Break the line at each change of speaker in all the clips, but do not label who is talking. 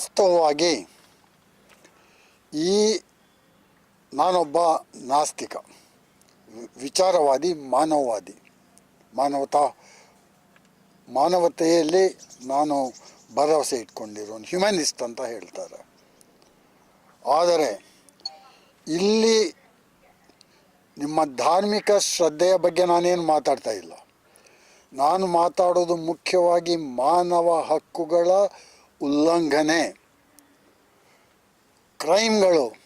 ವಾಸ್ತವವಾಗಿ ಈ ನಾನೊಬ್ಬ ನಾಸ್ತಿಕ, ವಿಚಾರವಾದಿ, ಮಾನವವಾದಿ, ಮಾನವತಾ, ಮಾನವತೆಯಲ್ಲಿ ನಾನು ಭರವಸೆ ಇಟ್ಕೊಂಡಿರೋನು ಹ್ಯುಮನಿಸ್ಟ್ ಅಂತ ಹೇಳ್ತಾರೆ. ಆದರೆ ಇಲ್ಲಿ ನಿಮ್ಮ ಧಾರ್ಮಿಕ ಶ್ರದ್ಧೆಯ ಬಗ್ಗೆ ನಾನೇನು ಮಾತಾಡ್ತಾ ಇಲ್ಲ. ನಾನು ಮಾತಾಡೋದು ಮುಖ್ಯವಾಗಿ ಮಾನವ ಹಕ್ಕುಗಳ ಉಲ್ಲಂಘನೆ. ಕ್ರೈಮ್ಗಳು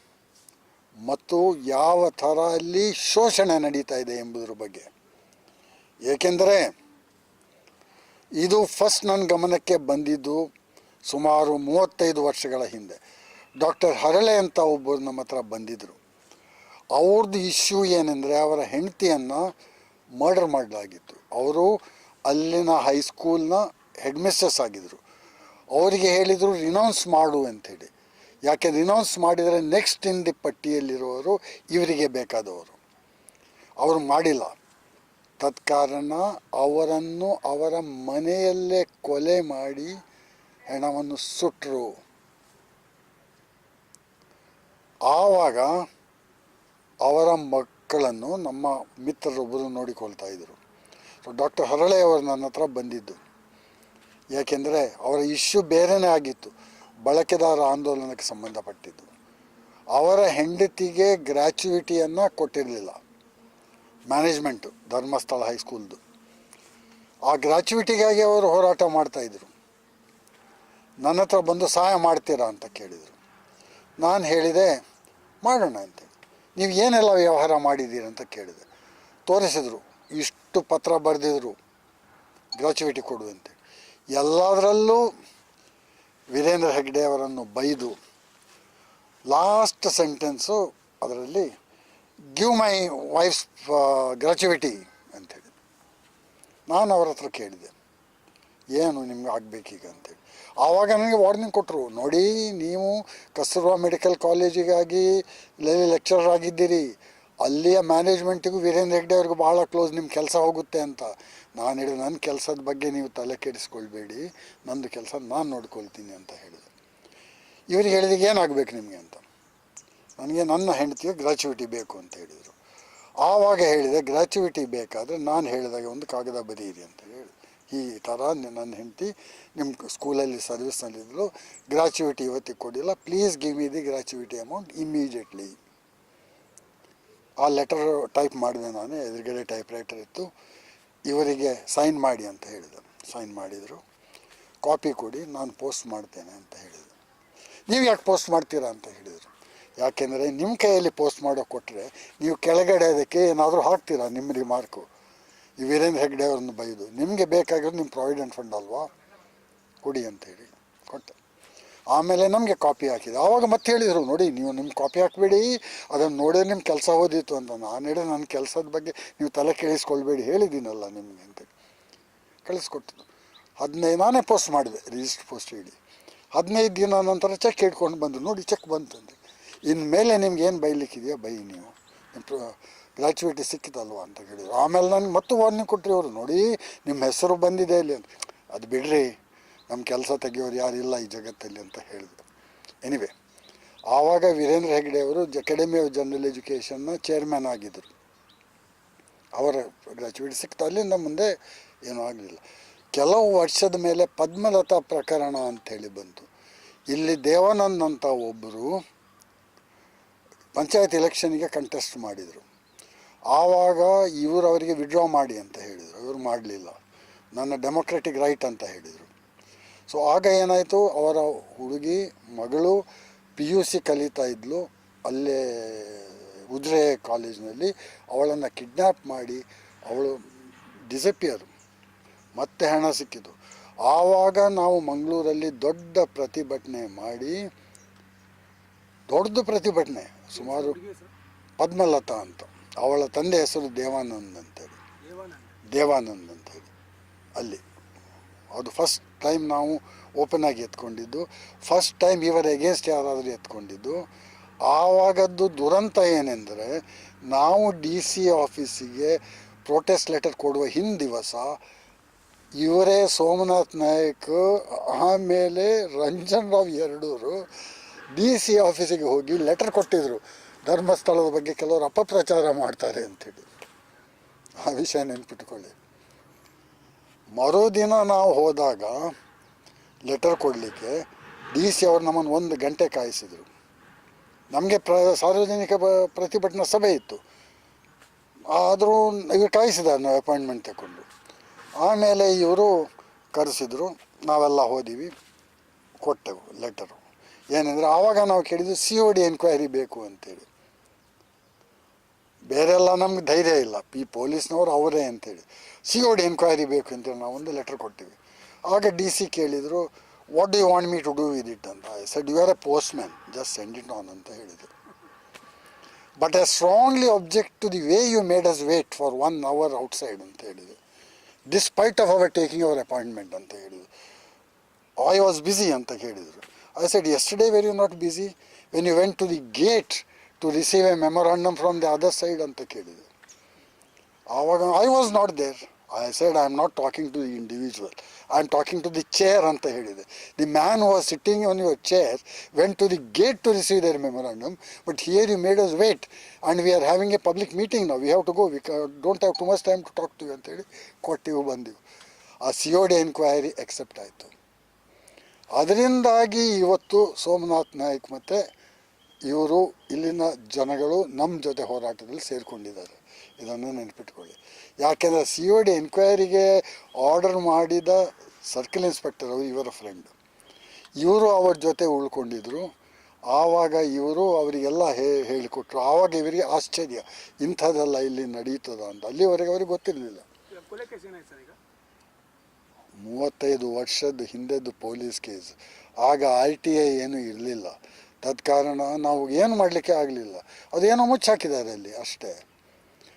ಮತ್ತು ಯಾವ ಥರ ಅಲ್ಲಿ ಶೋಷಣೆ ನಡೀತಾ ಇದೆ ಎಂಬುದರ ಬಗ್ಗೆ. ಏಕೆಂದರೆ ಇದು ಫಸ್ಟ್ ನನ್ನ ಗಮನಕ್ಕೆ ಬಂದಿದ್ದು ಸುಮಾರು ಮೂವತ್ತೈದು ವರ್ಷಗಳ ಹಿಂದೆ. ಡಾಕ್ಟರ್ ಹರಳೆ ಅಂತ ಒಬ್ಬರು ನಮ್ಮ ಹತ್ರ ಬಂದಿದ್ದರು ಅವ್ರದ್ದು ಇಶ್ಯೂ ಏನೆಂದರೆ ಅವರ ಹೆಂಡತಿಯನ್ನು ಮರ್ಡರ್ ಮಾಡಲಾಗಿತ್ತು. ಅವರು ಅಲ್ಲಿನ ಹೈಸ್ಕೂಲ್ನ ಹೆಡ್ ಮಿಸ್ಟ್ರೆಸ್ ಆಗಿದ್ದರು ಅವರಿಗೆ ಹೇಳಿದರು ರಿನೌನ್ಸ್ ಮಾಡು ಅಂಥೇಳಿ. ಯಾಕೆ ರಿನೌನ್ಸ್ ಮಾಡಿದರೆ ನೆಕ್ಸ್ಟ್ ಇನ್ ದಿ ಪಟ್ಟಿಯಲ್ಲಿರುವವರು ಇವರಿಗೆ ಬೇಕಾದವರು. ಅವರು ಮಾಡಿಲ್ಲ. ತತ್ಕಾರಣ ಅವರನ್ನು ಅವರ ಮನೆಯಲ್ಲೇ ಕೊಲೆ ಮಾಡಿ ಹೆಣವನ್ನು ಸುಟ್ಟರು ಆವಾಗ ಅವರ ಮಕ್ಕಳನ್ನು ನಮ್ಮ ಮಿತ್ರರೊಬ್ಬರು ನೋಡಿಕೊಳ್ತಾ ಇದ್ದರು ಡಾಕ್ಟರ್ ಹರಳೆ ಅವರು ನನ್ನ ಹತ್ರ ಬಂದಿದ್ದು. ಯಾಕೆಂದರೆ ಅವರ ಇಶ್ಯೂ ಬೇರೆನೇ ಆಗಿತ್ತು. ಬಳಕೆದಾರ ಆಂದೋಲನಕ್ಕೆ ಸಂಬಂಧಪಟ್ಟಿದ್ದು. ಅವರ ಹೆಂಡತಿಗೆ ಗ್ರ್ಯಾಚುಯಿಟಿಯನ್ನು ಕೊಟ್ಟಿರಲಿಲ್ಲ. ಮ್ಯಾನೇಜ್ಮೆಂಟು, ಧರ್ಮಸ್ಥಳ ಹೈಸ್ಕೂಲ್ದು. ಆ ಗ್ರ್ಯಾಚುಯಿಟಿಗಾಗಿ ಅವರು ಹೋರಾಟ ಮಾಡ್ತಾಯಿದ್ರು ನನ್ನ ಹತ್ರ ಬಂದು ಸಹಾಯ ಮಾಡ್ತೀರಾ ಅಂತ ಕೇಳಿದರು. ನಾನು ಹೇಳಿದೆ, ಮಾಡೋಣ ಅಂತ. ನೀವು ಏನೆಲ್ಲ ವ್ಯವಹಾರ ಮಾಡಿದ್ದೀರಿ? ಅಂತ ಕೇಳಿದೆ. ತೋರಿಸಿದ್ರು, ಇಷ್ಟು ಪತ್ರ ಬರೆದಿದ್ರು. ಗ್ರ್ಯಾಚುಯಿಟಿ ಕೊಡುವಂತೆ ಎಲ್ಲದರಲ್ಲೂ ವೀರೇಂದ್ರ ಹೆಗ್ಡೆ ಅವರನ್ನು ಬೈದು ಲಾಸ್ಟ್ ಸೆಂಟೆನ್ಸು ಅದರಲ್ಲಿ ಗಿವ್ ಮೈ ವೈಫ್ಸ್ ಅಂತ ಅಂಥೇಳಿ. ನಾನು ಅವ್ರ ಹತ್ರ ಕೇಳಿದೆ, ಏನು ನಿಮ್ಗೆ ಆಗಬೇಕೀಗ ಅಂತೇಳಿ ಆವಾಗ ನನಗೆ ವಾರ್ನಿಂಗ್ ಕೊಟ್ಟರು, ನೋಡಿ ನೀವು ಕಸ್ತೂರ್ಬಾ ಮೆಡಿಕಲ್ ಕಾಲೇಜಿಗಾಗಿ ಲೆಕ್ಚರರ್ ಆಗಿದ್ದೀರಿ ಅಲ್ಲಿಯ ಮ್ಯಾನೇಜ್ಮೆಂಟಿಗೂ ವೀರೇಂದ್ರ ಹೆಗ್ಡೆ ಅವ್ರಿಗೂ ಭಾಳ ಕ್ಲೋಸ್, ನಿಮ್ಮ ಕೆಲಸ ಹೋಗುತ್ತೆ ಅಂತ. ನಾನು ಹೇಳಿದೆ ನನ್ನ ಕೆಲಸದ ಬಗ್ಗೆ ನೀವು ತಲೆ ಕೆಡಿಸ್ಕೊಳ್ಬೇಡಿ, ನಂದು ಕೆಲಸ ನಾನು ನೋಡ್ಕೊಳ್ತೀನಿ ಅಂತ ಹೇಳಿದೆ ಇವ್ರಿಗೆ ಹೇಳಿದಾಗ ಏನಾಗಬೇಕು ನಿಮಗೆ ಅಂತ. ನನಗೆ ನನ್ನ ಹೆಂಡತಿಗೆ ಗ್ರ್ಯಾಚುವಿಟಿ ಬೇಕು ಅಂತ ಹೇಳಿದರು. ಆವಾಗ ಹೇಳಿದೆ ಗ್ರ್ಯಾಚುವಿಟಿ ಬೇಕಾದರೆ ನಾನು ಹೇಳಿದಾಗ ಒಂದು ಕಾಗದ ಬರೀರಿ ಅಂತ ಹೇಳಿ. ಈ ಥರ ನನ್ನ ಹೆಂಡತಿ ನಿಮ್ಮ ಸ್ಕೂಲಲ್ಲಿ ಸರ್ವಿಸ್ನಲ್ಲಿದ್ದರು ಗ್ರ್ಯಾಚುವಿಟಿ ಇವತ್ತಿಗೆ ಕೊಡಿಲ್ಲ please give me the gratuity amount immediately ಆ ಲೆಟರ್ ಟೈಪ್ ಮಾಡಿದೆ ನಾನು, ಎದುರುಗಡೆ ಟೈಪ್ ರೈಟರ್ ಇತ್ತು. ಇವರಿಗೆ ಸೈನ್ ಮಾಡಿ ಅಂತ ಹೇಳಿದೆ ಸೈನ್ ಮಾಡಿದರು. ಕಾಪಿ ಕೊಡಿ, ನಾನು ಪೋಸ್ಟ್ ಮಾಡ್ತೇನೆ ಅಂತ ಹೇಳಿದೆ ನೀವು ಯಾಕೆ ಪೋಸ್ಟ್ ಮಾಡ್ತೀರಾ ಅಂತ ಹೇಳಿದರು. ಯಾಕೆಂದರೆ ನಿಮ್ಮ ಕೈಯಲ್ಲಿ ಪೋಸ್ಟ್ ಮಾಡೋ ಕೊಟ್ಟರೆ ನೀವು ಕೆಳಗಡೆ ಅದಕ್ಕೆ ಏನಾದರೂ ಹಾಕ್ತೀರಾ ನಿಮ್ಮ ರಿಮಾರ್ಕು ಈ ವೀರೇಂದ್ರ ಹೆಗ್ಡೆ ಅವ್ರನ್ನ ಬೈದು, ನಿಮಗೆ ಬೇಕಾಗಿರೋದು ನಿಮ್ಮ ಪ್ರಾವಿಡೆಂಟ್ ಫಂಡ್ ಅಲ್ವಾ? ಕೊಡಿ ಅಂತ ಹೇಳಿ. ಕೊಟ್ಟೆ. ಆಮೇಲೆ ನಮಗೆ ಕಾಪಿ ಹಾಕಿದೆ. ಆವಾಗ ಮತ್ತೆ ಹೇಳಿದರು, ನೋಡಿ, ನೀವು ನಿಮ್ಮ ಕಾಪಿ ಹಾಕಬೇಡಿ, ಅದನ್ನು ನೋಡೇ ನಿಮ್ಮ ಕೆಲಸ ಓದಿತ್ತು ಅಂತ ನಾನು ಹೇಳಿದೆ ನನ್ನ ಕೆಲಸದ ಬಗ್ಗೆ ನೀವು ತಲೆ ಕೇಳಿಸ್ಕೊಳ್ಬೇಡಿ ಹೇಳಿದ್ದೀನಲ್ಲ ನಿಮಗೆ ಅಂತ ಕಳಿಸ್ಕೊಟ್ಟಿದ್ದು ಹದಿನೈದು ನಾನೇ ಪೋಸ್ಟ್ ಮಾಡಿದೆ ರಿಜಿಸ್ಟರ್ ಪೋಸ್ಟ್ ಹೇಳಿ ಹದಿನೈದು ದಿನ ನಂತರ ಚೆಕ್ ಇಟ್ಕೊಂಡು ಬಂದು, ನೋಡಿ ಚೆಕ್ ಬಂತಂದೆ ಇನ್ಮೇಲೆ ಮೇಲೆ ನಿಮ್ಗೆ ಏನು ಬೈಲಿಕ್ಕಿದೆಯಾ? ಬೈ ನೀವು. ಗ್ರಾಚ್ಯುಯಿಟಿ ಸಿಕ್ಕಿತಲ್ವ? ಅಂತ ಹೇಳಿದ್ರು ಆಮೇಲೆ ನನಗೆ ಮತ್ತೆ ವಾರ್ನಿಂಗ್ ಕೊಟ್ಟರು ಅವರು ನೋಡಿ ನಿಮ್ಮ ಹೆಸರು ಬಂದಿದೆ ಇಲ್ಲಿ ಅಂತ. ಅದು ಬಿಡ್ರಿ. ನಮ್ಮ ಕೆಲಸ ತೆಗಿಯೋರು ಯಾರಿಲ್ಲ ಈ ಜಗತ್ತಲ್ಲಿ ಅಂತ ಹೇಳಿದ್ರು ಎನಿವೆ ಆವಾಗ ವೀರೇಂದ್ರ ಹೆಗ್ಡೆ ಅವರು ಅಕಾಡೆಮಿ ಆಫ್ ಜನರಲ್ ಎಜುಕೇಷನ್ನ ಚೇರ್ಮನ್ ಆಗಿದ್ದರು ಅವರ ಗ್ರಾಚ್ಯುಯಿಟಿ ಸಿಕ್ತು. ಅಲ್ಲಿಂದ ಮುಂದೆ ಏನೂ ಆಗಲಿಲ್ಲ. ಕೆಲವು ವರ್ಷದ ಮೇಲೆ ಪದ್ಮಲತಾ ಪ್ರಕರಣ ಅಂಥೇಳಿ ಬಂತು. ಇಲ್ಲಿ ದೇವಾನಂದ್ ಅಂತ ಒಬ್ಬರು ಪಂಚಾಯತ್ ಎಲೆಕ್ಷನ್ಗೆ ಕಂಟೆಸ್ಟ್ ಮಾಡಿದರು. ಆವಾಗ ಇವರು ಅವರಿಗೆ ವಿಡ್ರಾ ಮಾಡಿ ಅಂತ ಹೇಳಿದರು. ಇವರು ಮಾಡಲಿಲ್ಲ. ನನ್ನ ಡೆಮೊಕ್ರೆಟಿಕ್ ರೈಟ್ ಅಂತ ಹೇಳಿದರು. ಸೊ ಆಗ ಏನಾಯಿತು? ಅವರ ಹುಡುಗಿ ಮಗಳು ಪಿ ಯು ಸಿ ಕಲಿತಾ ಇದ್ಲು. ಅಲ್ಲೇ ಉದ್ರೆ ಕಾಲೇಜಿನಲ್ಲಿ. ಅವಳನ್ನು ಕಿಡ್ನ್ಯಾಪ್ ಮಾಡಿ ಅವಳು ಡಿಸಪಿಯರ್ ಮತ್ತೆ ಹಣ ಸಿಕ್ಕಿತು ಆವಾಗ ನಾವು ಮಂಗಳೂರಲ್ಲಿ ದೊಡ್ಡ ಪ್ರತಿಭಟನೆ ಮಾಡಿ ದೊಡ್ಡ ಪ್ರತಿಭಟನೆ ಸುಮಾರು ಪದ್ಮಲತಾ ಅಂತ. ಅವಳ ತಂದೆ ಹೆಸರು ದೇವಾನಂದ್ ಅಂತೇಳಿ. ದೇವಾನಂದ್ ಅಂತೇಳಿ. ಅಲ್ಲಿ. ಅದು ಫಸ್ಟ್ ಟೈಮ್ ನಾವು ಓಪನ್ ಆಗಿ ಎತ್ಕೊಂಡಿದ್ದು. ಫಸ್ಟ್ ಟೈಮ್ ಇವರ ಎಗೇನ್ಸ್ಟ್ ಯಾರಾದರೂ ಎತ್ಕೊಂಡಿದ್ದು. ಆವಾಗದ್ದು ದುರಂತ ಏನೆಂದರೆ, ನಾವು ಡಿ ಸಿ ಆಫೀಸಿಗೆ ಪ್ರೊಟೆಸ್ಟ್ ಲೆಟರ್ ಕೊಡುವ ಹಿಂದಿವಸ ಇವರೇ ಸೋಮನಾಥ್ ನಾಯಕ್, ಆಮೇಲೆ ರಂಜನ್ ರಾವ್ ಎರಡೂರು ಡಿ ಸಿ ಆಫೀಸಿಗೆ ಹೋಗಿ ಲೆಟರ್ ಕೊಟ್ಟಿದ್ದರು ಧರ್ಮಸ್ಥಳದ ಬಗ್ಗೆ ಕೆಲವರು ಅಪಪ್ರಚಾರ ಮಾಡ್ತಾರೆ ಅಂತೇಳಿ ಆ ವಿಷಯ ನೆನ್ಪಿಟ್ಕೊಳ್ಳಿ. ಮರುದಿನ ನಾವು ಹೋದಾಗ ಲೆಟರ್ ಕೊಡಲಿಕ್ಕೆ ಡಿ ಸಿ ಅವರು ನಮ್ಮನ್ನು ಒಂದು ಗಂಟೆ ಕಾಯಿಸಿದರು. ನಮಗೆ ಪ್ರ ಸಾರ್ವಜನಿಕ ಪ್ರತಿಭಟನಾ ಸಭೆ ಇತ್ತು. ಆದರೂ ಇವರು ಕಾಯಿಸಿದ್ದಾರೆ ನಾವು ಅಪಾಯಿಂಟ್ಮೆಂಟ್ ತಗೊಂಡು. ಆಮೇಲೆ ಇವರು ಕರೆಸಿದ್ರು, ನಾವೆಲ್ಲ ಹೋದಿವಿ ಕೊಟ್ಟೆವು ಲೆಟರು ಏನೆಂದರೆ ಆವಾಗ ನಾವು ಕೇಳಿದ್ದು ಸಿ ಒ ಡಿ ಎನ್ಕ್ವೈರಿ ಬೇಕು ಅಂತೇಳಿ. ಬೇರೆಲ್ಲ ನಮ್ಗೆ ಧೈರ್ಯ ಇಲ್ಲ. ಈ ಪೊಲೀಸ್ನವ್ರು ಅವರೇ ಅಂತೇಳಿ. ಸಿ ಒ ಡಿ ಎನ್ಕ್ವೈರಿ ಬೇಕು ಅಂತೇಳಿ ನಾವು ಒಂದು ಲೆಟರ್ ಕೊಟ್ಟಿವಿ. ಆಗ ಡಿ ಸಿ ಕೇಳಿದರು what do you want me to do with it ಅಂತ. I said you are a postman just send it on ಅಂತ ಹೇಳಿದರು. But I strongly object to the way you made us wait for one hour outside ಅಂತ ಹೇಳಿದರು. Despite of our taking our appointment ಅಂತ ಹೇಳಿದರು. I was busy ಅಂತ ಹೇಳಿದರು I said yesterday were you not busy when you went to the gate to receive a memorandum from the other side ಅಂತ ಕೇಳಿದೆ. ಆವಾಗ I was not there I said I am not talking to the individual I am talking to the chair ಅಂತ ಹೇಳಿದೆ. The man was sitting on your chair when to the gate to receive their memorandum but here you made us wait and we are having a public meeting ನಾವು we have to go we don't have to much time to talk to ಅಂತೇಳಿ ಕೊಟ್ಟಿವು ಬಂದಿವು. ಆ C O D enquiry except ಆಯಿತು. ಅದರಿಂದಾಗಿ ಇವತ್ತು ಸೋಮನಾಥ್ ನಾಯ್ಕ್ ಮತ್ತು ಇವರು ಇಲ್ಲಿನ ಜನಗಳು ನಮ್ಮ ಜೊತೆ ಹೋರಾಟದಲ್ಲಿ ಸೇರಿಕೊಂಡಿದ್ದಾರೆ. ಇದನ್ನು ನೆನಪಿಟ್ಕೊಳ್ಳಿ. ಯಾಕೆಂದರೆ ಸಿ ಒ ಡಿ ಎನ್ಕ್ವೈರಿಗೆ ಆರ್ಡರ್ ಮಾಡಿದ ಸರ್ಕಲ್ ಇನ್ಸ್ಪೆಕ್ಟರ್ ಅವರು ಇವರ ಫ್ರೆಂಡ್ ಇವರು ಅವ್ರ ಜೊತೆ ಉಳ್ಕೊಂಡಿದ್ರು. ಆವಾಗ ಇವರು ಅವರಿಗೆಲ್ಲ ಹೇ ಹೇಳಿಕೊಟ್ರು. ಆವಾಗ ಇವರಿಗೆ ಆಶ್ಚರ್ಯ. ಇಂಥದ್ದೆಲ್ಲ ಇಲ್ಲಿ ನಡೀತದ ಅಂತ. ಅಲ್ಲಿವರೆಗೆ ಅವ್ರಿಗೆ ಗೊತ್ತಿರಲಿಲ್ಲ. ಮೂವತ್ತೈದು ವರ್ಷದ ಹಿಂದೆದ್ದು ಪೊಲೀಸ್ ಕೇಸ್ ಆಗ ಆರ್ ಟಿ ಐ ಏನೂ ಇರಲಿಲ್ಲ. ತತ್ಕಾರಣ ನಾವು ಏನು ಮಾಡಲಿಕ್ಕೆ ಆಗಲಿಲ್ಲ. ಅದೇನೋ ಮುಚ್ಚಾಕಿದ್ದಾರೆ ಅಲ್ಲಿ ಅಷ್ಟೇ.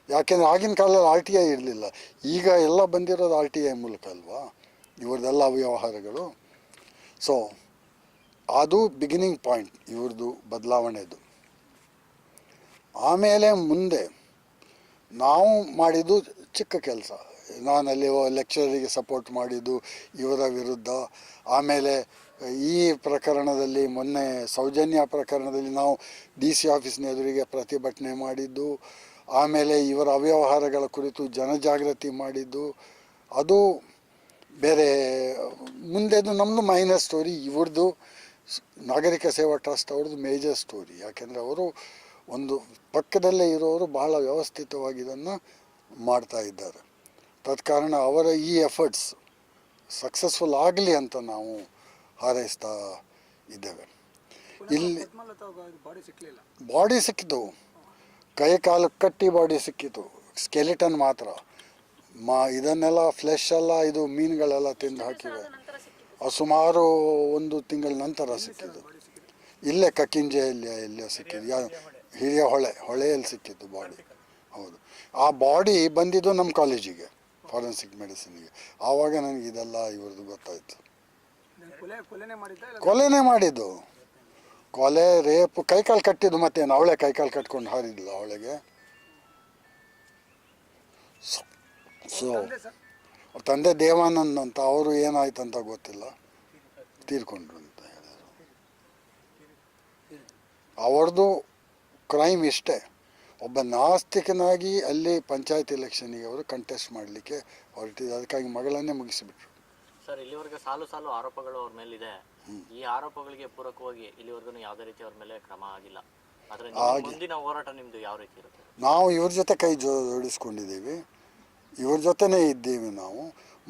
ಯಾಕೆಂದರೆ ಆಗಿನ ಕಾಲದಲ್ಲಿ ಆರ್ ಟಿ ಐ ಇರಲಿಲ್ಲ. ಈಗ ಎಲ್ಲ ಬಂದಿರೋದು ಆರ್ ಟಿ ಐ ಮೂಲಕ ಅಲ್ವಾ? ಇವ್ರದ್ದೆಲ್ಲ ವ್ಯವಹಾರಗಳು ಸೊ ಅದು ಬಿಗಿನಿಂಗ್ ಪಾಯಿಂಟ್ ಇವ್ರದ್ದು ಬದಲಾವಣೆದು. ಆಮೇಲೆ ಮುಂದೆ ನಾವು ಮಾಡಿದ್ದು ಚಿಕ್ಕ ಕೆಲಸ. ನಾನಲ್ಲಿ ಲೆಕ್ಚರಿಗೆ ಸಪೋರ್ಟ್ ಮಾಡಿದ್ದು ಇವರ ವಿರುದ್ಧ. ಆಮೇಲೆ ಈ ಪ್ರಕರಣದಲ್ಲಿ ಮೊನ್ನೆ ಸೌಜನ್ಯ ಪ್ರಕರಣದಲ್ಲಿ ನಾವು ಡಿ ಸಿ ಆಫೀಸ್ನ ಎದುರಿಗೆ ಪ್ರತಿಭಟನೆ ಮಾಡಿದ್ದು, ಆಮೇಲೆ ಇವರ ಅವ್ಯವಹಾರಗಳ ಕುರಿತು ಜನಜಾಗೃತಿ ಮಾಡಿದ್ದು, ಅದು ಬೇರೆ ಮುಂದೆದು ನಮ್ಮದು ಮೈನರ್ ಸ್ಟೋರಿ ಇವ್ರದ್ದು ನಾಗರಿಕ ಸೇವಾ ಟ್ರಸ್ಟ್ ಅವ್ರದ್ದು ಮೇಜರ್ ಸ್ಟೋರಿ ಯಾಕೆಂದರೆ ಅವರು ಒಂದು ಪಕ್ಕದಲ್ಲೇ ಇರೋರು ಬಹಳ ವ್ಯವಸ್ಥಿತವಾಗಿ ಇದನ್ನು ಮಾಡ್ತಾ ಇದ್ದಾರೆ. ತತ್ಕಾರಣ ಅವರ ಈ ಎಫರ್ಟ್ಸ್ ಸಕ್ಸಸ್ಫುಲ್ ಆಗಲಿ ಅಂತ ನಾವು ಹಾರೈಸ್ತಾ ಇದ್ದೇವೆ. ಇಲ್ಲಿ
ಬಾಡಿ
ಸಿಕ್ಕಿತು. ಕೈ ಕಾಲು ಕಟ್ಟಿ ಬಾಡಿ ಸಿಕ್ಕಿತು. ಸ್ಕೆಲಿಟನ್ ಮಾತ್ರ. ಮಾ ಇದನ್ನೆಲ್ಲ ಫ್ಲೆಶ್ ಎಲ್ಲ ಇದು ಮೀನುಗಳೆಲ್ಲ ತಿಂದು ಹಾಕಿವೆ. ಸುಮಾರು ಒಂದು ತಿಂಗಳ ನಂತರ ಸಿಕ್ಕಿದ್ದು. ಇಲ್ಲೇ ಕಕ್ಕಿಂಜೆಯಲ್ಲಿ ಇಲ್ಲೇ ಸಿಕ್ಕಿದ್ದು? ಯಾ ಹಿರಿಯ ಹೊಳೆ. ಹೊಳೆಯಲ್ಲಿ ಸಿಕ್ಕಿದ್ದು ಬಾಡಿ ಹೌದು. ಆ ಬಾಡಿ ಬಂದಿದ್ದು ನಮ್ಮ ಕಾಲೇಜಿಗೆ ಫಾರೆನ್ಸಿಕ್ ಮೆಡಿಸಿನ್ಗೆ ಆವಾಗ ನನಗೆ ಇದೆಲ್ಲ ಇವ್ರದ್ದು ಗೊತ್ತಾಯಿತು.
ಕೊಲೆನೇ ಮಾಡಿದ್ದ
ಕೊಲೆ ರೇಪ್ ಕೈಕಾಲು ಕಟ್ಟಿದ್ದು ಮತ್ತೇನು? ಅವಳೆ ಕೈಕಾಲು ಕಟ್ಕೊಂಡು ಹಾರಿದ್ಲು ಅವಳಿಗೆ. ಸೊ ಅವ್ರ ತಂದೆ ದೇವಾನಂದ್ ಅಂತ ಅವರು ಏನಾಯ್ತು ಅಂತ ಗೊತ್ತಿಲ್ಲ. ತೀರ್ಕೊಂಡ್ರು ಅಂತ ಹೇಳಿದ್ರು. ಅವ್ರದ್ದು ಕ್ರೈಮ್ ಇಷ್ಟೇ. ಒಬ್ಬ ನಾಸ್ತಿಕನಾಗಿ ಅಲ್ಲಿ ಪಂಚಾಯತ್ ಎಲೆಕ್ಷನಿಗೆ ಅವರು ಕಂಟೆಸ್ಟ್ ಮಾಡಲಿಕ್ಕೆ ಹೊರಟಿದ್ದು. ಅದಕ್ಕಾಗಿ ಮಗಳನ್ನೇ ಮುಗಿಸಿಬಿಟ್ರು.
ಸರ್ ಇಲ್ಲಿವರೆಗೆ ಸಾಲು ಸಾಲು ಆರೋಪಗಳು ಅವ್ರ ಮೇಲಿದೆ. ಈ ಆರೋಪಗಳಿಗೆ ಪೂರಕವಾಗಿ ಇಲ್ಲಿವರೆಗೂ ಯಾವುದೇ ರೀತಿ ಅವ್ರ ಮೇಲೆ ಕ್ರಮ ಆಗಿಲ್ಲ. ಆದರೆ ಮುಂದಿನ ಹೋರಾಟ ನಿಮ್ದು ಯಾವ ರೀತಿ ಇರುತ್ತೆ?
ನಾವು ಇವ್ರ ಜೊತೆ ಕೈ ಜೋಡಿಸ್ಕೊಂಡಿದ್ದೀವಿ. ಇವ್ರ ಜೊತೆನೇ ಇದ್ದೀವಿ ನಾವು.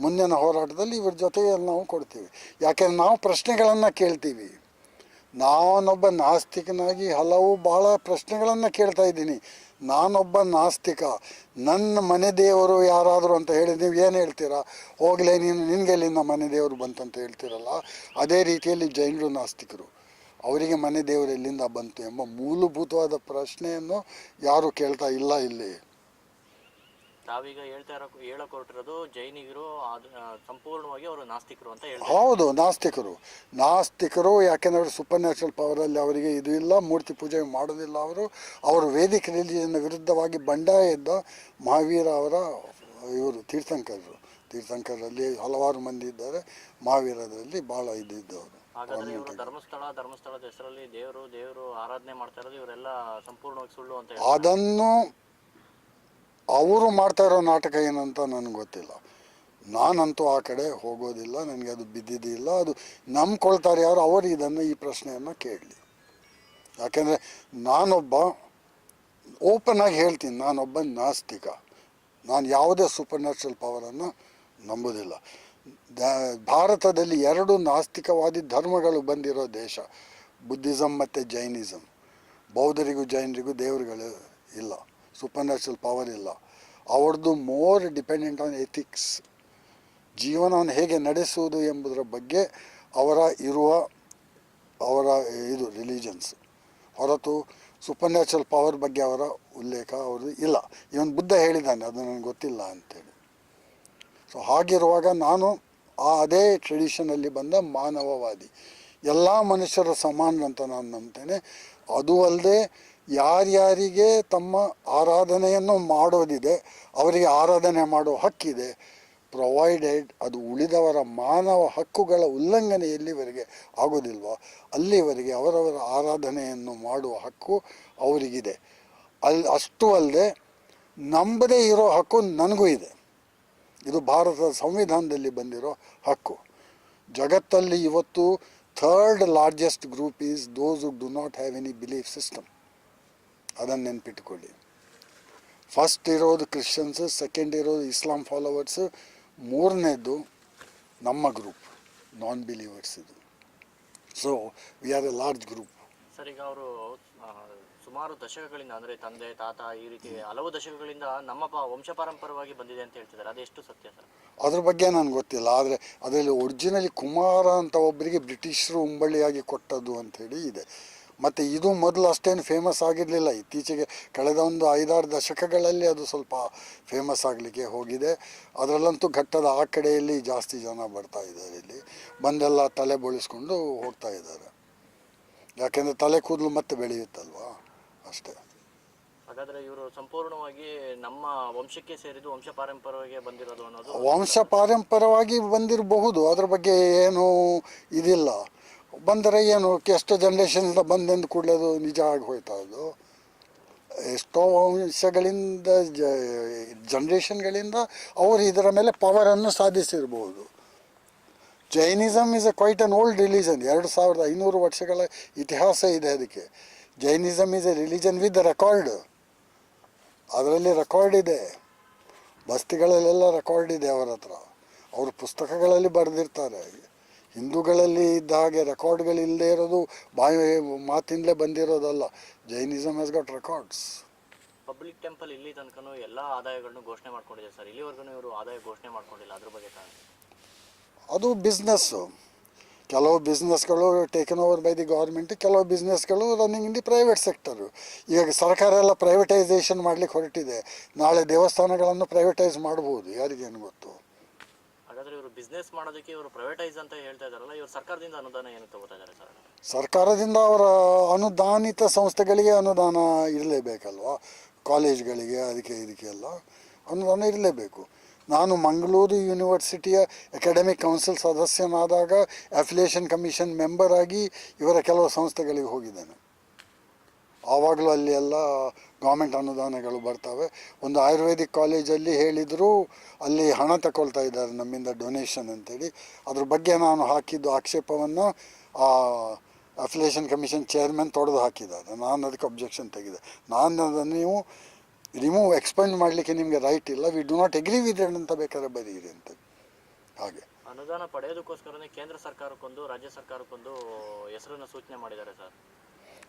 ಮುಂದಿನ ಹೋರಾಟದಲ್ಲಿ ಇವ್ರ ಜೊತೆ ನಾವು ಕೊಡ್ತೀವಿ. ಯಾಕೆಂದ್ರೆ ನಾವು ಪ್ರಶ್ನೆಗಳನ್ನು ಕೇಳ್ತೀವಿ. ನಾನೊಬ್ಬ ನಾಸ್ತಿಕನಾಗಿ ಹಲವು ಭಾಳ ಪ್ರಶ್ನೆಗಳನ್ನು ಕೇಳ್ತಾ ಇದ್ದೀನಿ. ನಾನೊಬ್ಬ ನಾಸ್ತಿಕ. ನನ್ನ ಮನೆ ದೇವರು ಯಾರಾದರೂ ಅಂತ ಹೇಳಿ ನೀವು ಏನು ಹೇಳ್ತೀರಾ? ಹೋಗಲೇ, ನೀನು ನಿನಗೆ ಎಲ್ಲಿಂದ ಮನೆ ದೇವರು ಬಂತಂತ ಹೇಳ್ತೀರಲ್ಲ, ಅದೇ ರೀತಿಯಲ್ಲಿ ಜೈನರು ನಾಸ್ತಿಕರು. ಅವರಿಗೆ ಮನೆ ದೇವರು ಎಲ್ಲಿಂದ ಬಂತು ಎಂಬ ಮೂಲಭೂತವಾದ ಪ್ರಶ್ನೆಯನ್ನು ಯಾರು ಕೇಳ್ತಾ ಇಲ್ಲ ಇಲ್ಲಿ.
ತಾವೀಗ ಹೇಳ್ತಾ ಇರೋ ಹೇಳಕ್ ಹೊರಟಿರೋದು ಜೈನಿಗರು ಸಂಪೂರ್ಣವಾಗಿ ಅವರು ನಾಸ್ತಿಕರು ಅಂತ ಹೇಳ್ತಾರೆ
ಹೌದು ನಾಸ್ತಿಕರು. ನಾಸ್ತಿಕರು ಯಾಕೆಂದ್ರೆ ಸೂಪರ್ ನ್ಯಾಚುರಲ್ ಪವರಲ್ಲಿ ಅವರಿಗೆ ಇದು ಇಲ್ಲ ಮೂರ್ತಿ ಪೂಜೆ ಮಾಡೋದಿಲ್ಲ ಅವರು. ಅವರು ವೇದಿಕ ರಿಲಿಜನ್ ವಿರುದ್ಧವಾಗಿ ಬಂಡಾಯ ಇದ್ದ ಮಹಾವೀರ ಅವರ ಇವರು ತೀರ್ಥಂಕರರು. ತೀರ್ಥಂಕರಲ್ಲಿ ಹಲವಾರು ಮಂದಿ ಇದ್ದಾರೆ. ಮಹಾವೀರರಲ್ಲಿ ಭಾಳ ಇದ್ದಿದ್ದವರು
ಹಾಗಾದ್ರೆ ಇವರು ಧರ್ಮಸ್ಥಳ ಧರ್ಮಸ್ಥಳದ ಹೆಸರಲ್ಲಿ ದೇವರು ದೇವರು ಆರಾಧನೆ ಮಾಡ್ತಾ ಇರೋದು ಇವರೆಲ್ಲ ಸಂಪೂರ್ಣವಾಗಿ ಸುಳ್ಳು ಅಂತ.
ಅದನ್ನು ಅವರು ಮಾಡ್ತಾ ಇರೋ ನಾಟಕ ಏನಂತ ನನಗೆ ಗೊತ್ತಿಲ್ಲ. ನಾನಂತೂ ಆ ಕಡೆ ಹೋಗೋದಿಲ್ಲ, ನನಗೆ ಅದು ಬಿದ್ದಿದ್ದಿಲ್ಲ, ಅದು ನಂಬ್ಕೊಳ್ತಾರೆ ಯಾರು, ಅವರು ಇದನ್ನು ಈ ಪ್ರಶ್ನೆಯನ್ನು ಕೇಳಲಿ. ಯಾಕೆಂದರೆ ನಾನೊಬ್ಬ ಓಪನ್ ಆಗಿ ಹೇಳ್ತೀನಿ, ನಾನೊಬ್ಬ ನಾಸ್ತಿಕ. ನಾನು ಯಾವುದೇ ಸೂಪರ್ ನ್ಯಾಚುರಲ್ ಪವರನ್ನು ನಂಬೋದಿಲ್ಲ. ಭಾರತದಲ್ಲಿ ಎರಡು ನಾಸ್ತಿಕವಾದಿ ಧರ್ಮಗಳು ಬಂದಿರೋ ದೇಶ ಬುದ್ಧಿಸಮ್ ಮತ್ತು ಜೈನಿಸಮ್ ಬೌದ್ಧರಿಗೂ ಜೈನರಿಗೂ ದೇವರುಗಳು ಇಲ್ಲ. ಸೂಪರ್ ನ್ಯಾಚುರಲ್ ಪವರ್ ಇಲ್ಲ. ಅವ್ರದ್ದು ಮೋರ್ ಡಿಪೆಂಡೆಂಟ್ ಆನ್ ಎಥಿಕ್ಸ್ ಜೀವನವನ್ನು ಹೇಗೆ ನಡೆಸುವುದು ಎಂಬುದರ ಬಗ್ಗೆ ಅವರ ಇರುವ ಅವರ ಇದು ರಿಲಿಜನ್ಸ್ ಹೊರತು ಸೂಪರ್ ನ್ಯಾಚುರಲ್ ಪವರ್ ಬಗ್ಗೆ ಅವರ ಉಲ್ಲೇಖ ಅವರು ಇಲ್ಲ. ಇವನು ಬುದ್ಧ ಹೇಳಿದ್ದಾನೆ, ಅದು ನನಗೆ ಗೊತ್ತಿಲ್ಲ ಅಂತೇಳಿ. ಸೊ ಹಾಗಿರುವಾಗ ನಾನು ಆ ಅದೇ ಟ್ರೆಡಿಷನಲ್ಲಿ ಬಂದ ಮಾನವವಾದಿ. ಎಲ್ಲ ಮನುಷ್ಯರ ಸಮಾನ ಅಂತ ನಾನು ನಂಬ್ತೇನೆ. ಅದು ಅಲ್ಲದೆ ಯಾರ್ಯಾರಿಗೆ ತಮ್ಮ ಆರಾಧನೆಯನ್ನು ಮಾಡೋದಿದೆ, ಅವರಿಗೆ ಆರಾಧನೆ ಮಾಡೋ ಹಕ್ಕಿದೆ. ಪ್ರೊವೈಡೆಡ್ ಅದು ಉಳಿದವರ ಮಾನವ ಹಕ್ಕುಗಳ ಉಲ್ಲಂಘನೆ ಎಲ್ಲಿವರೆಗೆ ಆಗೋದಿಲ್ವೋ ಅಲ್ಲಿವರೆಗೆ ಅವರವರ ಆರಾಧನೆಯನ್ನು ಮಾಡುವ ಹಕ್ಕು ಅವರಿಗಿದೆ. ಅಲ್ಲಿ ಅಷ್ಟು ಅಲ್ಲದೆ ನಂಬದೇ ಇರೋ ಹಕ್ಕು ನನಗೂ ಇದೆ. ಇದು ಭಾರತದ ಸಂವಿಧಾನದಲ್ಲಿ ಬಂದಿರೋ ಹಕ್ಕು. ಜಗತ್ತಲ್ಲಿ ಇವತ್ತು third largest group is those who do not have any belief system ಅದನ್ನು ನೆನ್ಪಿಟ್ಕೊಳ್ಳಿ. ಫಸ್ಟ್ ಇರೋದು ಕ್ರಿಶ್ಚಿಯನ್ಸ್ ಸೆಕೆಂಡ್ ಇರೋದು ಇಸ್ಲಾಂ ಫಾಲೋವರ್ಸ್ ಮೂರನೇದು ನಮ್ಮ ಗ್ರೂಪ್ ನಾನ್ ಬಿಲೀವರ್ಸ್ ಇದು. So we are a large group
sir ಈಗ ಅವರು ಸುಮಾರು ದಶಕಗಳಿಂದ ಅಂದ್ರೆ ತಂದೆ ತಾತ ಈ ರೀತಿ ಹಲವು ದಶಕಗಳಿಂದ ನಮ್ಮ ವಂಶ ಪಾರಂಪರವಾಗಿ ಬಂದಿದೆ ಅಂತ ಹೇಳ್ತಿದ್ದಾರೆ. ಅದು ಎಷ್ಟು ಸತ್ಯ ಸರ್?
ಅದ್ರ ಬಗ್ಗೆ ನನಗೆ ಗೊತ್ತಿಲ್ಲ. ಆದರೆ ಅದರಲ್ಲಿ ಒರಿಜಿನಲಿ ಕುಮಾರ ಅಂತ ಒಬ್ಬರಿಗೆ ಬ್ರಿಟಿಷರು ಉಂಬಳಿಯಾಗಿ ಕೊಟ್ಟದ್ದು ಅಂಥೇಳಿ ಇದೆ. ಮತ್ತು ಇದು ಮೊದಲು ಅಷ್ಟೇನು ಫೇಮಸ್ ಆಗಿರಲಿಲ್ಲ. ಇತ್ತೀಚೆಗೆ ಕಳೆದ ಒಂದು ಐದಾರು ದಶಕಗಳಲ್ಲಿ ಅದು ಸ್ವಲ್ಪ ಫೇಮಸ್ ಆಗಲಿಕ್ಕೆ ಹೋಗಿದೆ. ಅದರಲ್ಲಂತೂ ಘಟ್ಟದ ಆ ಕಡೆಯಲ್ಲಿ ಜಾಸ್ತಿ ಜನ ಬರ್ತಾ ಇದ್ದಾರೆ ಇಲ್ಲಿ. ಬಂದೆಲ್ಲ ತಲೆ ಬೋಳಿಸ್ಕೊಂಡು ಹೋಗ್ತಾ ಇದ್ದಾರೆ. ಯಾಕೆಂದರೆ ತಲೆ ಕೂದಲು ಮತ್ತೆ ಬೆಳೆಯುತ್ತಲ್ವಾ? ಅಷ್ಟೇ.
ಹಾಗಾದ್ರೆ ಇವರು ಸಂಪೂರ್ಣವಾಗಿ ನಮ್ಮ ವಂಶಕ್ಕೆ ಸೇರಿದ್ದು ವಂಶ ಪಾರಂಪರವಾಗಿ ಬಂದಿರೋದು ಅನ್ನೋದು
ವಂಶ ಪಾರಂಪರವಾಗಿ ಬಂದಿರಬಹುದು. ಅದ್ರ ಬಗ್ಗೆ ಏನು ಇದಿಲ್ಲ. ಬಂದರೆ ಏನು ಎಷ್ಟು ಜನ್ರೇಷನ್ಸಿಂದ ಬಂದೆಂದು ಕೂಡಲೇ ಅದು ನಿಜ ಆಗಿ ಹೋಯ್ತಾ ಅದು. ಎಷ್ಟೋ ವಂಶಗಳಿಂದ, ಜ ಜನ್ರೇಷನ್ಗಳಿಂದ ಅವರು ಇದರ ಮೇಲೆ ಪವರನ್ನು ಸಾಧಿಸಿರ್ಬೋದು. Jainism is a quite an old religion ಎರಡು ಸಾವಿರದ ಐನೂರು ವರ್ಷಗಳ ಇತಿಹಾಸ ಇದೆ ಅದಕ್ಕೆ. Jainism is a religion with record ಅದರಲ್ಲಿ ರೆಕಾರ್ಡ್ ಇದೆ. ಬಸ್ತಿಗಳಲ್ಲೆಲ್ಲ ರೆಕಾರ್ಡ್ ಇದೆ ಅವರ ಹತ್ರ. ಅವರು ಪುಸ್ತಕಗಳಲ್ಲಿ ಬರೆದಿರ್ತಾರೆ. ಹಿಂದೂಗಳಲ್ಲಿ ಇದ್ದ ಹಾಗೆ ರೆಕಾರ್ಡ್ಗಳಿಲ್ಲದೆ ಇರೋದು ಬಾಯಿ ಮಾತಿಂದಲೇ ಬಂದಿರೋದಲ್ಲ. Jainism has got records
public temple ಇಲ್ಲಿ ತನಕನೂ ಎಲ್ಲ ಆದಾಯಗಳನ್ನು ಘೋಷಣೆ ಮಾಡ್ಕೊಂಡಿದೆ ಸರ್. ಇಲ್ಲಿವರೆಗೂ ಇವರು ಆದಾಯ ಘೋಷಣೆ ಮಾಡ್ಕೊಂಡಿಲ್ಲ. ಅದ್ರ ಬಗ್ಗೆ ಕಾರಣ
ಅದು ಬಿಸ್ನೆಸ್ಸು ಕೆಲವು ಬಿಸ್ನೆಸ್ಗಳು taken over by the government ಕೆಲವು ಬಿಸ್ನೆಸ್ಗಳು running in the private sector ಈಗ ಸರ್ಕಾರ ಎಲ್ಲ ಪ್ರೈವೇಟೈಸೇಷನ್ ಮಾಡಲಿಕ್ಕೆ ಹೊರಟಿದೆ. ನಾಳೆ ದೇವಸ್ಥಾನಗಳನ್ನು ಪ್ರೈವೇಟೈಸ್ ಮಾಡ್ಬೋದು. ಯಾರಿಗೇನು ಗೊತ್ತು?
ಬಿಸ್ನೆಸ್ ಮಾಡೋದಕ್ಕೆ ಇವರು ಪ್ರೈವೇಟೈಸ್ ಅಂತ ಹೇಳ್ತಾ ಇದಾರಲ್ಲ ಇವರು ಸರ್ಕಾರದಿಂದ ಅನುದಾನ ಏನು ತಗೋತಾ ಇದಾರೆ ಸರ್?
ಸರ್ಕಾರದಿಂದ ಅವರ ಅನುದಾನಿತ ಸಂಸ್ಥೆಗಳಿಗೆ ಅನುದಾನ ಇರಲೇಬೇಕಲ್ವಾ? ಕಾಲೇಜ್ಗಳಿಗೆ ಅದಕ್ಕೆ ಇದಕ್ಕೆ ಎಲ್ಲ ಅನುದಾನ ಇರಲೇಬೇಕು. ನಾನು ಮಂಗಳೂರು ಯೂನಿವರ್ಸಿಟಿಯ ಅಕಾಡೆಮಿಕ್ ಕೌನ್ಸಿಲ್ ಸದಸ್ಯನಾದಾಗ ಅಫಿಲಿಯೇಷನ್ ಕಮಿಷನ್ ಮೆಂಬರ್ ಆಗಿ ಇವರ ಕೆಲವು ಸಂಸ್ಥೆಗಳಿಗೆ ಹೋಗಿದ್ದೇನೆ. ಆವಾಗಲೂ ಅಲ್ಲಿ ಎಲ್ಲ ಗೌರ್ಮೆಂಟ್ ಅನುದಾನಗಳು ಬರ್ತವೆ. ಒಂದು ಆಯುರ್ವೇದಿಕ್ ಕಾಲೇಜಲ್ಲಿ ಹೇಳಿದರೂ, ಅಲ್ಲಿ ಹಣ ತಗೊಳ್ತಾ ಇದ್ದಾರೆ ನಮ್ಮಿಂದ ಡೊನೇಷನ್ ಅಂತೇಳಿ. ಅದ್ರ ಬಗ್ಗೆ ನಾನು ಹಾಕಿದ್ದು ಆಕ್ಷೇಪವನ್ನು ಅಫಿಲೇಷನ್ ಕಮಿಷನ್ ಚೇರ್ಮನ್ ತೊಡೆದು ಹಾಕಿದ್ದಾರೆ. ನಾನು ಅದಕ್ಕೆ ಅಬ್ಜೆಕ್ಷನ್ ತೆಗೆದೆ. ನಾನು ಅದನ್ನು ನೀವು ರಿಮೂವ್ ಎಕ್ಸ್ಪೆಂಡ್ ಮಾಡಲಿಕ್ಕೆ ನಿಮಗೆ ರೈಟ್ ಇಲ್ಲ. We do not agree with ಅಂತ ಬೇಕಾದ್ರೆ ಬರೀರಿ ಅಂತ. ಹಾಗೆ.
ಅನುದಾನ ಪಡೆಯೋದಕ್ಕೋಸ್ಕರನೇ ಕೇಂದ್ರ ಸರ್ಕಾರಕ್ಕೊಂದು, ರಾಜ್ಯ ಸರ್ಕಾರಕ್ಕೊಂದು ಹೆಸರನ್ನು ಸೂಚನೆ ಮಾಡಿದ್ದಾರೆ ಸರ್.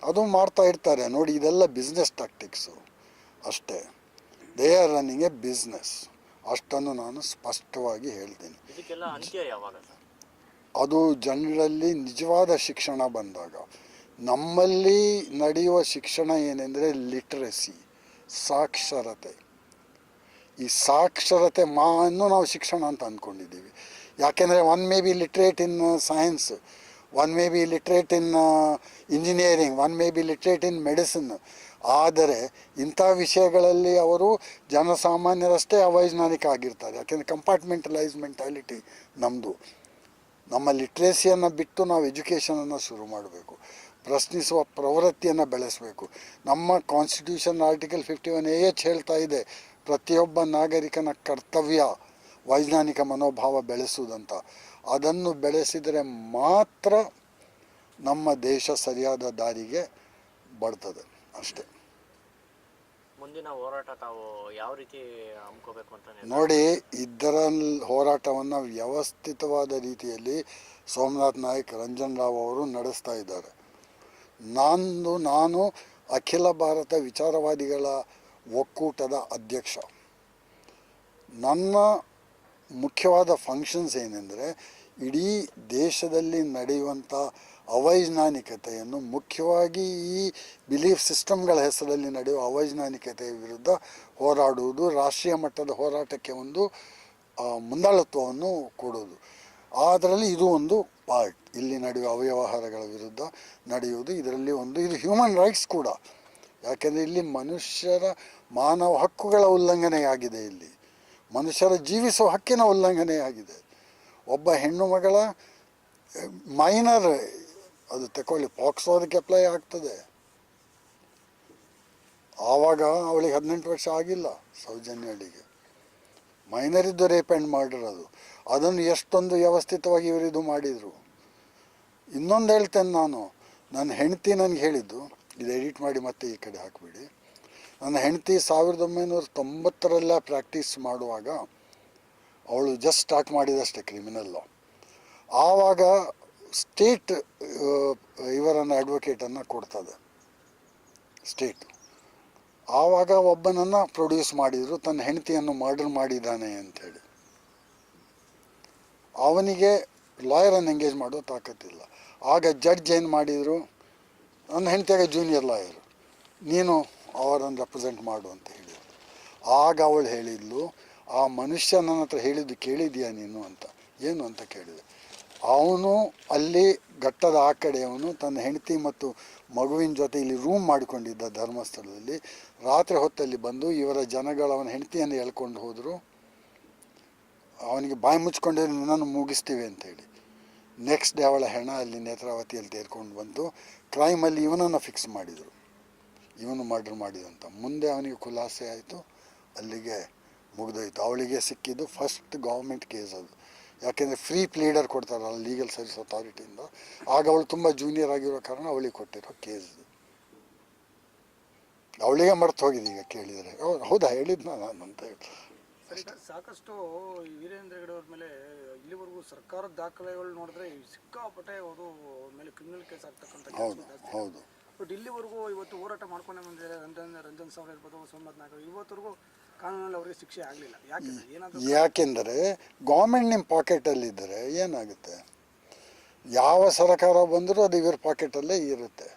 ಅದು ಮಾಡ್ತಾ ಇರ್ತಾರೆ. ನೋಡಿ ಇದೆಲ್ಲ ಬಿಸ್ನೆಸ್ ಟ್ಯಾಕ್ಟಿಕ್ಸು ಅಷ್ಟೇ. They are running a business ಅಷ್ಟನ್ನು ನಾನು ಸ್ಪಷ್ಟವಾಗಿ ಹೇಳ್ತೀನಿ. ಅದು ಜನರಲ್ಲಿ ನಿಜವಾದ ಶಿಕ್ಷಣ ಬಂದಾಗ. ನಮ್ಮಲ್ಲಿ ನಡೆಯುವ ಶಿಕ್ಷಣ ಏನೆಂದರೆ ಲಿಟ್ರಸಿ ಸಾಕ್ಷರತೆ. ಈ ಸಾಕ್ಷರತೆ ಮಾ ಅನ್ನು ನಾವು ಶಿಕ್ಷಣ ಅಂತ ಅಂದ್ಕೊಂಡಿದ್ದೀವಿ. ಯಾಕೆಂದರೆ one may be literate in science one may be literate in engineering one may be literate in medicine ಆದರೆ ಇಂಥ ವಿಷಯಗಳಲ್ಲಿ ಅವರು ಜನಸಾಮಾನ್ಯರಷ್ಟೇ ಅವೈಜ್ಞಾನಿಕ ಆಗಿರ್ತಾರೆ. ಯಾಕೆಂದರೆ ಕಂಪಾರ್ಟ್ಮೆಂಟಲೈಸ್ ಮೆಂಟಾಲಿಟಿ ನಮ್ಮದು ನಮ್ಮ ಲಿಟ್ರೇಸಿಯನ್ನು ಬಿಟ್ಟು ನಾವು ಎಜುಕೇಷನನ್ನು ಶುರು ಮಾಡಬೇಕು. ಪ್ರಶ್ನಿಸುವ ಪ್ರವೃತ್ತಿಯನ್ನು ಬೆಳೆಸಬೇಕು. ನಮ್ಮ constitution article fifty one A H ಹೇಳ್ತಾ ಇದೆ, ಪ್ರತಿಯೊಬ್ಬ ನಾಗರಿಕನ ಕರ್ತವ್ಯ ವೈಜ್ಞಾನಿಕ ಮನೋಭಾವ ಬೆಳೆಸುವುದಂತ. ಅದನ್ನು ಬೆಳೆಸಿದರೆ ಮಾತ್ರ ನಮ್ಮ ದೇಶ ಸರಿಯಾದ ದಾರಿಗೆ ಬರ್ತದೆ ಅಷ್ಟೇ.
ಮುಂದಿನ ಹೋರಾಟ ತಾವು ಯಾವ ರೀತಿ ಹಮ್ಕೋಬೇಕು ಅಂತ
ನೋಡಿ ಇದರ ಹೋರಾಟವನ್ನು ವ್ಯವಸ್ಥಿತವಾದ ರೀತಿಯಲ್ಲಿ ಸೋಮನಾಥ್ ನಾಯಕ್ ರಂಜನ್ ರಾವ್ ಅವರು ನಡೆಸ್ತಾ ಇದ್ದಾರೆ. ನಾನು ನಾನು ಅಖಿಲ ಭಾರತ ವಿಚಾರವಾದಿಗಳ ಒಕ್ಕೂಟದ ಅಧ್ಯಕ್ಷ. ನನ್ನ ಮುಖ್ಯವಾದ ಫಂಕ್ಷನ್ಸ್ ಏನೆಂದರೆ ಇಡೀ ದೇಶದಲ್ಲಿ ನಡೆಯುವಂಥ ಅವೈಜ್ಞಾನಿಕತೆಯನ್ನು ಮುಖ್ಯವಾಗಿ ಈ ಬಿಲೀಫ್ ಸಿಸ್ಟಮ್ಗಳ ಹೆಸರಲ್ಲಿ ನಡೆಯುವ ಅವೈಜ್ಞಾನಿಕತೆಯ ವಿರುದ್ಧ ಹೋರಾಡುವುದು, ರಾಷ್ಟ್ರೀಯ ಮಟ್ಟದ ಹೋರಾಟಕ್ಕೆ ಒಂದು ಮುಂದಾಳತ್ವವನ್ನು ಕೊಡೋದು ಅದರಲ್ಲಿ ಇದು ಒಂದು ಪಾರ್ಟ್ ಇಲ್ಲಿ ನಡೆಯುವ ಅವ್ಯವಹಾರಗಳ ವಿರುದ್ಧ ನಡೆಯುವುದು. ಇದರಲ್ಲಿ ಒಂದು, ಇದು ಹ್ಯೂಮನ್ ರೈಟ್ಸ್ ಕೂಡ. ಯಾಕೆಂದರೆ ಇಲ್ಲಿ ಮನುಷ್ಯರ ಮಾನವ ಹಕ್ಕುಗಳ ಉಲ್ಲಂಘನೆಯಾಗಿದೆ ಇಲ್ಲಿ. ಮನುಷ್ಯರ ಜೀವಿಸುವ ಹಕ್ಕಿನ ಉಲ್ಲಂಘನೆಯಾಗಿದೆ ಒಬ್ಬ ಹೆಣ್ಣು ಮಗಳ ಮೈನರ್ ಅದು ತಗೊಳ್ಳಿ ಪಾಕ್ಸೋ ಅದಕ್ಕೆ ಅಪ್ಲೈ ಆಗ್ತದೆ. ಆವಾಗ ಅವಳಿಗೆ ಹದಿನೆಂಟು ವರ್ಷ ಆಗಿಲ್ಲ ಸೌಜನ್ಯಳಿಗೆ ಮೈನರ್ ಇದ್ದು ರೇಪ್ ಆ್ಯಂಡ್ ಮರ್ಡರ್ ಅದು. ಅದನ್ನು ಎಷ್ಟೊಂದು ವ್ಯವಸ್ಥಿತವಾಗಿ ಇವರು ಇದು ಮಾಡಿದರು. ಇನ್ನೊಂದು ಹೇಳ್ತೇನೆ ನಾನು. ನನ್ನ ಹೆಂಡತಿ ನನಗೆ ಹೇಳಿದ್ದು, ಇದು ಎಡಿಟ್ ಮಾಡಿ ಮತ್ತೆ ಈ ಕಡೆ ಹಾಕಿಬಿಡಿ. ನನ್ನ ಹೆಂಡತಿ ಸಾವಿರದ ಒಂಬೈನೂರ ತೊಂಬತ್ತರಲ್ಲ ಪ್ರಾಕ್ಟೀಸ್ ಮಾಡುವಾಗ, ಅವಳು ಜಸ್ಟ್ ಸ್ಟಾರ್ಟ್ ಮಾಡಿದಷ್ಟೇ ಕ್ರಿಮಿನಲ್ ಲಾ ಆವಾಗ ಸ್ಟೇಟ್ ಇವರನ್ನು ಅಡ್ವೊಕೇಟನ್ನು ಕೊಡ್ತದೆ. ಸ್ಟೇಟ್ ಆವಾಗ ಒಬ್ಬನನ್ನು ಪ್ರೊಡ್ಯೂಸ್ ಮಾಡಿದರು, ತನ್ನ ಹೆಂಡತಿಯನ್ನು ಮರ್ಡರ್ ಮಾಡಿದ್ದಾನೆ ಅಂಥೇಳಿ ಅವನಿಗೆ ಲಾಯರನ್ನು ಎಂಗೇಜ್ ಮಾಡೋ ತಾಕತ್ತಿಲ್ಲ. ಆಗ ಜಡ್ಜ್ ಏನು ಮಾಡಿದರು, ನನ್ನ ಹೆಂಡತಿಯಾಗ ಜೂನಿಯರ್ ಲಾಯರು ನೀನು ಅವರನ್ನು ರೆಪ್ರೆಸೆಂಟ್ ಮಾಡು ಅಂತ ಹೇಳಿದರು. ಆಗ ಅವಳು ಹೇಳಿದ್ಲು, ಆ ಮನುಷ್ಯ ನನ್ನ ಹತ್ರ ಹೇಳಿದ್ದು ಕೇಳಿದ್ಯಾ ನೀನು ಅಂತ. ಏನು ಅಂತ ಕೇಳಿದೆ. ಅವನು ಅಲ್ಲಿ ಘಟ್ಟದ ಆ ಕಡೆಯವನು ತನ್ನ ಹೆಂಡತಿ ಮತ್ತು ಮಗುವಿನ ಜೊತೆ ಇಲ್ಲಿ ರೂಮ್ ಮಾಡಿಕೊಂಡಿದ್ದ ಧರ್ಮಸ್ಥಳದಲ್ಲಿ. ರಾತ್ರಿ ಹೊತ್ತಲ್ಲಿ ಬಂದು ಇವರ ಜನಗಳು ಅವನ ಹೆಂಡತಿಯನ್ನು ಎಳ್ಕೊಂಡು ಹೋದರು. ಅವನಿಗೆ ಬಾಯಿ ಮುಚ್ಕೊಂಡಿದ್ರೆ ನಿನ್ನನ್ನು ಮುಗಿಸ್ತೀವಿ ಅಂತೇಳಿ ನೆಕ್ಸ್ಟ್ ಡೇ ಅವಳ ಹೆಣ ಅಲ್ಲಿ ನೇತ್ರಾವತಿಯಲ್ಲಿ ತೇರ್ಕೊಂಡು ಬಂದು ಕ್ರೈಮಲ್ಲಿ ಇವನನ್ನು ಫಿಕ್ಸ್ ಮಾಡಿದರು. ಇವನು ಮರ್ಡರ್ ಮಾಡಿದಂತ. ಮುಂದೆ ಅವನಿಗೆ ಖುಲಾಸೆ ಆಯಿತು. ಅಲ್ಲಿಗೆ ಮುಗಿದೋಯ್ತು. ಅವಳಿಗೆ ಸಿಕ್ಕಿದ್ದು ಫಸ್ಟ್ ಗೌರ್ಮೆಂಟ್ ಕೇಸ್ ಅದು. ಯಾಕೆಂದರೆ ಫ್ರೀ ಪ್ಲೀಡರ್ ಕೊಡ್ತಾರಲ್ಲ ಲೀಗಲ್ ಸರ್ವಿಸ್ ಅಥಾರಿಟಿಯಿಂದ ಆಗ ಅವಳು ತುಂಬ ಜೂನಿಯರ್ ಆಗಿರೋ ಕಾರಣ ಅವಳಿಗೆ ಕೊಟ್ಟಿರೋ ಕೇಸ್ ಅವಳಿಗೆ ಮರ್ತು ಹೋಗಿದೆ ಈಗ ಕೇಳಿದರೆ. ಹೌದಾ ಹೇಳಿದ್ನ ನಾನು ಅಂತ ಹೇಳಿ
ಸಾಕಷ್ಟು ವೀರೇಂದ್ರ ಹೆಗಡೆ ಅವ್ರ ಮೇಲೆ ಇಲ್ಲಿವರೆಗೂ ಸರ್ಕಾರದ ದಾಖಲೆಗಳು ನೋಡಿದ್ರೆ ಸಿಕ್ಕಾಪಟ್ಟೆ ಅವರು ಮೇಲೆ ಕ್ರಿಮಿನಲ್ ಕೇಸ್ ಆಗ್ತಕ್ಕಂಥ
ಹೌದು ಹೌದು.
ಬಟ್ ಇಲ್ಲಿವರೆಗೂ ಇವತ್ತು ಹೋರಾಟ ಮಾಡ್ಕೊಂಡೆ ಬಂದಿದ್ದಾರೆ ರಂಜನ್ ರಂಜನ್ ಸಾವಿರ ಇರ್ಬೋದು ಸೋಮನಾಥ್ ನಾಗರ್ ಇವತ್ತರೆಗೂ ಕಾನೂನಲ್ಲಿ ಅವರಿಗೆ ಶಿಕ್ಷೆ ಆಗಲಿಲ್ಲ. ಯಾಕೆ? ಏನಾದರೂ
ಯಾಕೆಂದರೆ ಗೌರ್ಮೆಂಟ್ ನಿಮ್ಮ ಪಾಕೆಟಲ್ಲಿದ್ದರೆ ಏನಾಗುತ್ತೆ? ಯಾವ ಸರ್ಕಾರ ಬಂದರೂ ಅದು ಇವ್ರ ಪಾಕೆಟಲ್ಲೇ ಇರುತ್ತೆ.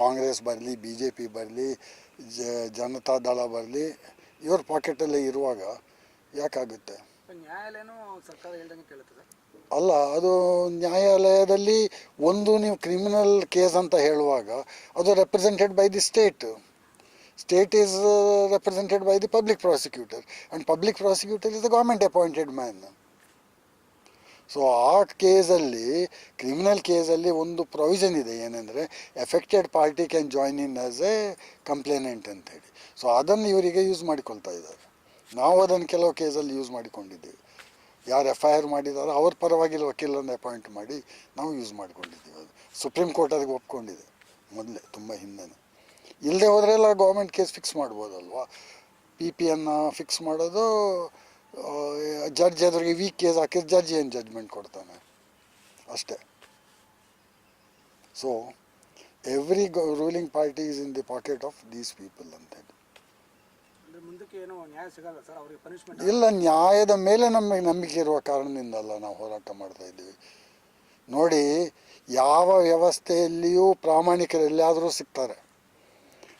ಕಾಂಗ್ರೆಸ್ ಬರಲಿ ಬಿ ಜೆ ಪಿ ಬರಲಿ ಜನತಾ ದಳ ಬರಲಿ ಇವ್ರ ಪಾಕೆಟಲ್ಲೇ ಇರುವಾಗ ಯಾಕಾಗುತ್ತೆ?
ನ್ಯಾಯಾಲಯನೂ ಸರ್ಕಾರ ಹೇಳ್ದಂಗೆ ಕೇಳುತ್ತದೆ.
ಅಲ್ಲ, ಅದು ನ್ಯಾಯಾಲಯದಲ್ಲಿ ಒಂದು ನೀವು ಕ್ರಿಮಿನಲ್ ಕೇಸ್ ಅಂತ ಹೇಳುವಾಗ ಅದು represented by the state state is represented by the public prosecutor and public prosecutor is the government appointed man so ಆ ಕೇಸಲ್ಲಿ ಕ್ರಿಮಿನಲ್ ಕೇಸಲ್ಲಿ ಒಂದು ಪ್ರೊವಿಷನ್ ಇದೆ, ಏನೆಂದರೆ affected party can join in as a complainant ಅಂತೇಳಿ ಸೊ ಅದನ್ನು ಇವರಿಗೆ use ಮಾಡಿಕೊಳ್ತಾ ಇದ್ದಾರೆ. ನಾವು ಅದನ್ನು ಕೆಲವು ಕೇಸಲ್ಲಿ ಯೂಸ್ ಮಾಡಿಕೊಂಡಿದ್ದೀವಿ. ಯಾರು ಎಫ್ ಐ ಆರ್ ಮಾಡಿದಾರೋ ಅವ್ರ ಪರವಾಗಿ ವಕೀಲರನ್ನು ಅಪಾಯಿಂಟ್ ಮಾಡಿ ನಾವು ಯೂಸ್ ಮಾಡ್ಕೊಂಡಿದ್ದೀವಿ ಅದು. ಸುಪ್ರೀಂ ಕೋರ್ಟ್ ಅದಕ್ಕೆ ಒಪ್ಕೊಂಡಿದೆ ಮೊದಲೇ, ತುಂಬ ಹಿಂದೆನೇ. ಇಲ್ಲದೆ ಹೋದ್ರೆಲ್ಲ ಗೌರ್ಮೆಂಟ್ ಕೇಸ್ ಫಿಕ್ಸ್ ಮಾಡ್ಬೋದಲ್ವಾ? ಪಿ ಪಿಯನ್ನು ಫಿಕ್ಸ್ ಮಾಡೋದು ಜಡ್ಜ್ ಎದುರಿಗೆ ವೀಕ್ ಕೇಸ್ ಹಾಕಿದ್ರೆ ಜಡ್ಜ್ ಏನು ಜಡ್ಜ್ಮೆಂಟ್ ಕೊಡ್ತಾನೆ? ಅಷ್ಟೇ. So every ruling party is in the pocket of these people ಅಂತೇಳಿ
ಅಂದರೆ
ಇಲ್ಲ, ನ್ಯಾಯದ ಮೇಲೆ ನಮಗೆ ನಂಬಿಕೆ ಇರುವ ಕಾರಣದಿಂದಲ್ಲ ನಾವು ಹೋರಾಟ ಮಾಡ್ತಾ ಇದ್ದೀವಿ. ನೋಡಿ, ಯಾವ ವ್ಯವಸ್ಥೆಯಲ್ಲಿಯೂ ಪ್ರಾಮಾಣಿಕರು ಎಲ್ಲಿಯಾದರೂ ಸಿಗ್ತಾರೆ.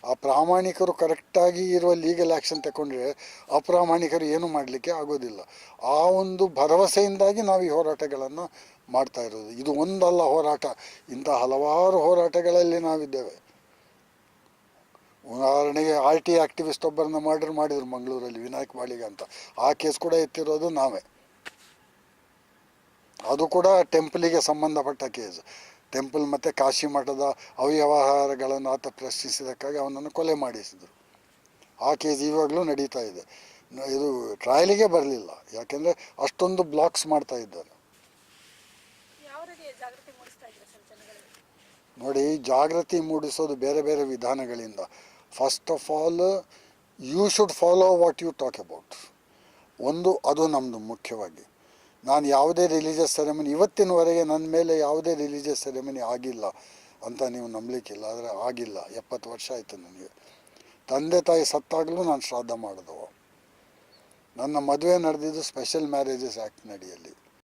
ಆ ಪ್ರಾಮಾಣಿಕರು ಕರೆಕ್ಟಾಗಿ ಇರುವ ಲೀಗಲ್ ಆ್ಯಕ್ಷನ್ ತಗೊಂಡ್ರೆ ಅಪ್ರಾಮಾಣಿಕರು ಏನೂ ಮಾಡಲಿಕ್ಕೆ ಆಗೋದಿಲ್ಲ. ಆ ಒಂದು ಭರವಸೆಯಿಂದಾಗಿ ನಾವು ಈ ಹೋರಾಟಗಳನ್ನು ಮಾಡ್ತಾ ಇರೋದು. ಇದು ಒಂದಲ್ಲ ಹೋರಾಟ, ಇಂಥ ಹಲವಾರು ಹೋರಾಟಗಳಲ್ಲಿ ನಾವಿದ್ದೇವೆ. ಉದಾಹರಣೆಗೆ ಆರ್ ಟಿ ಆಕ್ಟಿವಿಸ್ಟ್ ಒಬ್ಬರನ್ನ ಮರ್ಡರ್ ಮಾಡಿದ್ರು ಮಂಗಳೂರಲ್ಲಿ ವಿನಾಯಕ್ ಬಾಳಿಗೆ ಅಂತ. ಆ ಕೇಸ್ ಕೂಡ ಎತ್ತಿರೋದು ನಾವೇ. ಅದು ಕೂಡ ಟೆಂಪಲಿಗೆ ಸಂಬಂಧಪಟ್ಟ ಕೇಸ್ ಟೆಂಪಲ್ ಮತ್ತು ಕಾಶಿ ಮಠದ ಅವ್ಯವಹಾರಗಳನ್ನು ಆತ ಪ್ರಶ್ನಿಸಿದಕ್ಕಾಗಿ ಅವನನ್ನು ಕೊಲೆ ಮಾಡಿಸಿದರು. ಆ ಕೇಸ್ ಇವಾಗಲೂ ನಡೀತಾ ಇದೆ. ಇದು ಟ್ರಯಲಿಗೆ ಬರಲಿಲ್ಲ. ಯಾಕೆಂದರೆ ಅಷ್ಟೊಂದು ಬ್ಲಾಕ್ಸ್ ಮಾಡ್ತಾ
ಇದ್ದೀರಾ
ನೋಡಿ ಜಾಗೃತಿ ಮೂಡಿಸೋದು ಬೇರೆ ಬೇರೆ ವಿಧಾನಗಳಿಂದ. First of all you should follow what you talk about ಒಂದು, ಅದು ನಮ್ಮದು ಮುಖ್ಯವಾಗಿ. ನಾನು ಯಾವುದೇ ರಿಲಿಜಿಯಸ್ ಸೆರೆಮನಿ ಇವತ್ತಿನವರೆಗೆ ನನ್ನ ಮೇಲೆ ಯಾವುದೇ ರಿಲಿಜಿಯಸ್ ಸೆರೆಮನಿ ಆಗಿಲ್ಲ ಅಂತ ನೀವು ನಂಬಲಿಕ್ಕಿಲ್ಲ ಆದರೆ ಆಗಿಲ್ಲ. ಎಪ್ಪತ್ತು ವರ್ಷ ಆಯಿತು ನನಗೆ. ತಂದೆ, ತಾಯಿ ಸತ್ತಾಗಲೂ ನಾನು ಶ್ರಾದ್ದ ಮಾಡಿದವು. ನನ್ನ ಮದುವೆ ನಡೆದಿದ್ದು ಸ್ಪೆಷಲ್ ಮ್ಯಾರೇಜಸ್ ಆ್ಯಕ್ಟ್ ನಡಿಯಲ್ಲಿ.